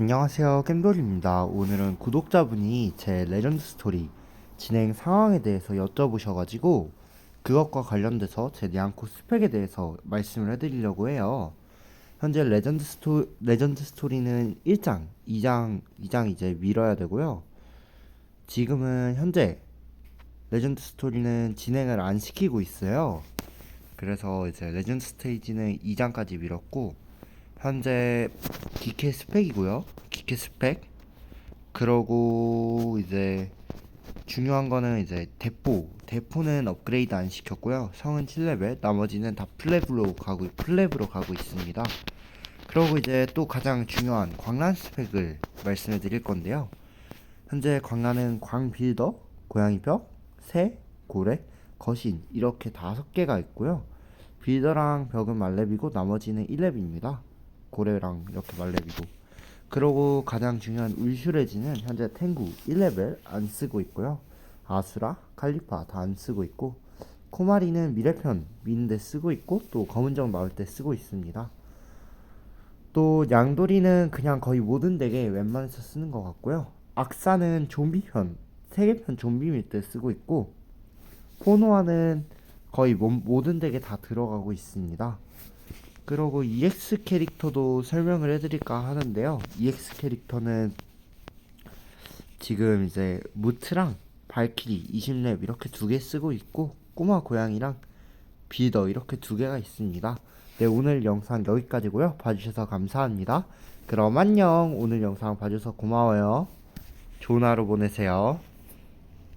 안녕하세요 겜돌입니다. 오늘은 구독자분이 제 레전드 스토리 진행 상황에 대해서 여쭤보셔가지고 그것과 관련돼서 제 냥코 스펙에 대해서 말씀을 해드리려고 해요. 현재 레전드 스토 레전드 스토리는 1장, 2장, 2장 이제 밀어야 되고요. 지금은 현재 레전드 스토리는 진행을 안 시키고 있어요. 그래서 이제 레전드 스테이지는 2장까지 밀었고 현재 기캐 스펙이고요. 기캐 스펙. 그러고 이제 중요한 거는 이제 대포. 대포는 업그레이드 안 시켰고요. 성은 7레벨. 나머지는 다 플랩으로 가고 플랩으로 가고 있습니다. 그러고 이제 또 가장 중요한 광란 스펙을 말씀해 드릴 건데요. 현재 광란은 광빌더, 고양이벽, 새, 고래, 거신 이렇게 다섯 개가 있고요. 빌더랑 벽은 말렙이고 나머지는 1렙입니다. 고래랑 이렇게 말렙이고 그러고 가장 중요한 울슈레지는 현재 탱구 1레벨 안 쓰고 있고요. 아수라, 칼리파 다 안 쓰고 있고 코마리는 미래편 미는데 쓰고 있고 또 검은정 나올 때 쓰고 있습니다. 또 양돌이는 그냥 거의 모든 덱에 웬만해서 쓰는 것 같고요. 악사는 좀비편 세계편 좀비 밀때 쓰고 있고 포노아는 거의 모- 모든 덱에 다 들어가고 있습니다 그러고 EX 캐릭터도 설명을 해드릴까 하는데요. EX 캐릭터는 지금 이제 무트랑 발키리 20렙 이렇게 두 개 쓰고 있고 꼬마 고양이랑 비더 이렇게 두 개가 있습니다. 네 오늘 영상 여기까지고요. 봐주셔서 감사합니다. 그럼 안녕. 오늘 영상 봐주셔서 고마워요. 좋은 하루 보내세요.